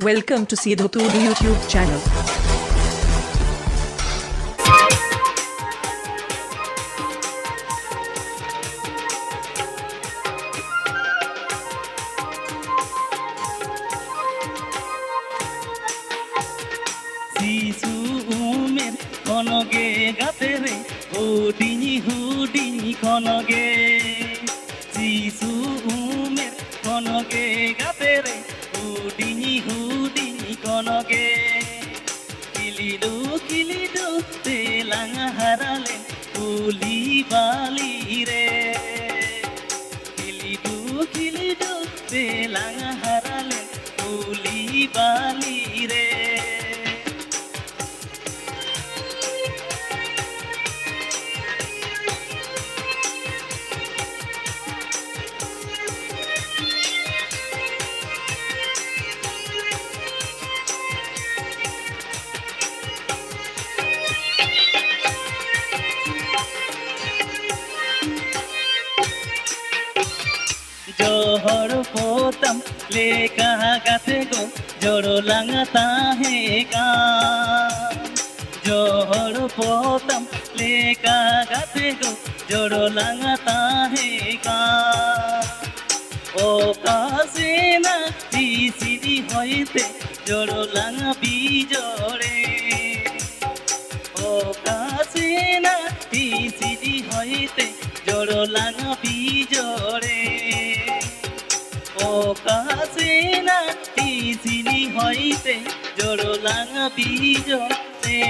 Welcome to Sidhotud YouTube channel. শিশু উমের কনগে গাতে রে হুডিনি হুডিনি কনগে শিশু উমের কনগে গাতে রে হুডিনি হুডিনি কনগে কিলিডু কিলিডু তেলাঙা হারালেন কুলি বালি বালি রে। জোড় লাঙা তাহে গা। জোহর পোতাম লেখা গাছে গো, জোড় লাঙা তাহে গা। ও কাছে না সিরি হইতে, জোড় লাঙা বিজড়ে। ও কাছে না সিরি হইতে, জোড় লাঙা বিজড়ে। কাছে না সিরি হইতে জোড় লাঙা বিজড়ে